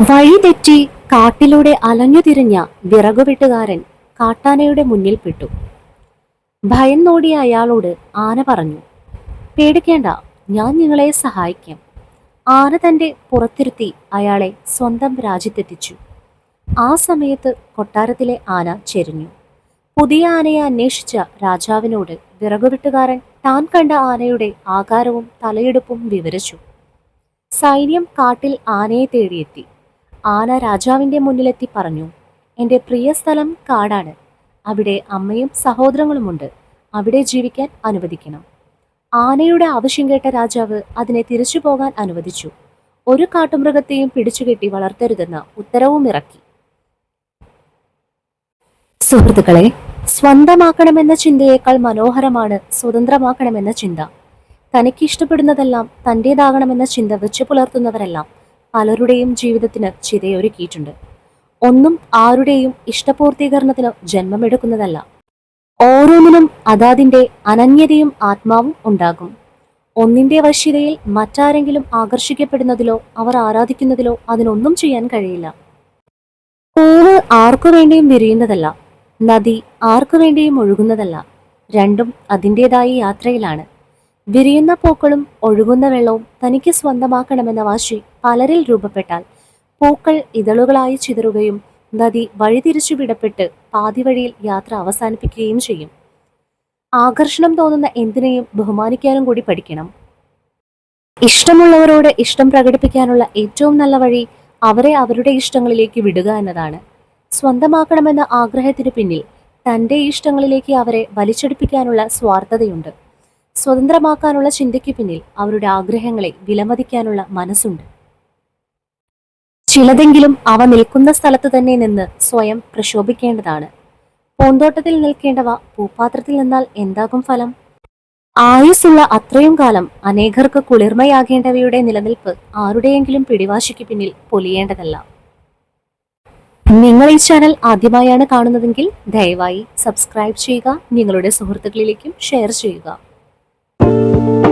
വഴി തെറ്റി കാട്ടിലൂടെ അലഞ്ഞുതിരിഞ്ഞ വിറകുവെട്ടുകാരൻ കാട്ടാനയുടെ മുന്നിൽപ്പെട്ടു. ഭയന്നോടിയ അയാളോട് ആന പറഞ്ഞു പേടിക്കേണ്ട ഞാൻ നിങ്ങളെ സഹായിക്കാം. ആന തന്റെ പുറത്തിരുത്തി അയാളെ സ്വന്തം രാജ്യത്തെത്തിച്ചു. ആ സമയത്ത് കൊട്ടാരത്തിലെ ആന ചെരിഞ്ഞു. പുതിയ ആനയെ അന്വേഷിച്ച രാജാവിനോട് വിറകുവെട്ടുകാരൻ താൻ കണ്ട ആനയുടെ ആകാരവും തലയെടുപ്പും വിവരിച്ചു. സൈന്യം കാട്ടിൽ ആനയെ തേടിയെത്തി. ആന രാജാവിന്റെ മുന്നിലെത്തി പറഞ്ഞു എന്റെ പ്രിയ സ്ഥലം കാടാണ്. അവിടെ അമ്മയും സഹോദരങ്ങളുമുണ്ട്. അവിടെ ജീവിക്കാൻ അനുവദിക്കണം. ആനയുടെ ആവശ്യം കേട്ട രാജാവ് അതിനെ തിരിച്ചു പോകാൻ അനുവദിച്ചു. ഒരു കാട്ടുമൃഗത്തെയും പിടിച്ചുകെട്ടി വളർത്തരുതെന്ന ഉത്തരവും ഇറക്കി. സുഹൃത്തുക്കളെ സ്വന്തമാക്കണമെന്ന ചിന്തയേക്കാൾ മനോഹരമാണ് സ്വതന്ത്രമാക്കണമെന്ന ചിന്ത. തനിക്ക് ഇഷ്ടപ്പെടുന്നതെല്ലാം തന്റേതാകണമെന്ന ചിന്ത വെച്ചു പുലർത്തുന്നവരെല്ലാം പലരുടെയും ജീവിതത്തിന് ചിതയൊരുക്കിയിട്ടുണ്ട്. ഒന്നും ആരുടെയും ഇഷ്ടപൂർത്തീകരണത്തിന് ജന്മമെടുക്കുന്നതല്ല. ഓരോന്നിനും അതാതിന്റെ അനന്യതയും ആത്മാവും ഉണ്ടാകും. ഒന്നിന്റെ വശ്യതയിൽ മറ്റാരെങ്കിലും ആകർഷിക്കപ്പെടുന്നതിലോ അവർ ആരാധിക്കുന്നതിലോ അതിനൊന്നും ചെയ്യാൻ കഴിയില്ല. പൂവ് ആർക്കു വേണ്ടിയും വിരിയുന്നതല്ല. നദി ആർക്കു വേണ്ടിയും ഒഴുകുന്നതല്ല. രണ്ടും അതിന്റെതായ യാത്രയിലാണ്. വിരിയുന്ന പൂക്കളും ഒഴുകുന്ന വെള്ളവും തനിക്ക് സ്വന്തമാക്കണമെന്ന വാശി പലരിൽ രൂപപ്പെട്ടാൽ പൂക്കൾ ഇതളുകളായി ചിതറുകയും നദി വഴിതിരിച്ചു വിടപ്പെട്ട് പാതിവഴിയിൽ യാത്ര അവസാനിപ്പിക്കുകയും ചെയ്യും. ആകർഷണം തോന്നുന്ന എന്തിനേയും ബഹുമാനിക്കാനും കൂടി പഠിക്കണം. ഇഷ്ടമുള്ളവരോട് ഇഷ്ടം പ്രകടിപ്പിക്കാനുള്ള ഏറ്റവും നല്ല വഴി അവരെ അവരുടെ ഇഷ്ടങ്ങളിലേക്ക് വിടുക എന്നതാണ്. സ്വന്തമാക്കണമെന്ന ആഗ്രഹത്തിന് പിന്നിൽ തന്റെ ഇഷ്ടങ്ങളിലേക്ക് അവരെ വലിച്ചെടുപ്പിക്കാനുള്ള സ്വാർത്ഥതയുണ്ട്. സ്വതന്ത്രമാക്കാനുള്ള ചിന്തയ്ക്ക് പിന്നിൽ അവരുടെ ആഗ്രഹങ്ങളെ വിലമതിക്കാനുള്ള മനസ്സുണ്ട്. ചിലതെങ്കിലും അവ നിൽക്കുന്ന സ്ഥലത്ത് തന്നെ നിന്ന് സ്വയം പ്രക്ഷോഭിക്കേണ്ടതാണ് പൂന്തോട്ടത്തിൽ നിൽക്കേണ്ടവ പൂപാത്രത്തിൽ നിന്നാൽ എന്താകും ഫലം? ആയുസ്സുള്ള അത്രയും കാലം അനേകർക്ക് കുളിർമയാകേണ്ടവയുടെ നിലനിൽപ്പ് ആരുടെയെങ്കിലും പിടിവാശിക്ക് പിന്നിൽ പൊലിയേണ്ടതല്ല. നിങ്ങൾ ഈ ചാനൽ ആദ്യമായാണ് കാണുന്നതെങ്കിൽ ദയവായി സബ്സ്ക്രൈബ് ചെയ്യുക നിങ്ങളുടെ സുഹൃത്തുക്കളിലേക്കും ഷെയർ ചെയ്യുക. Thank you.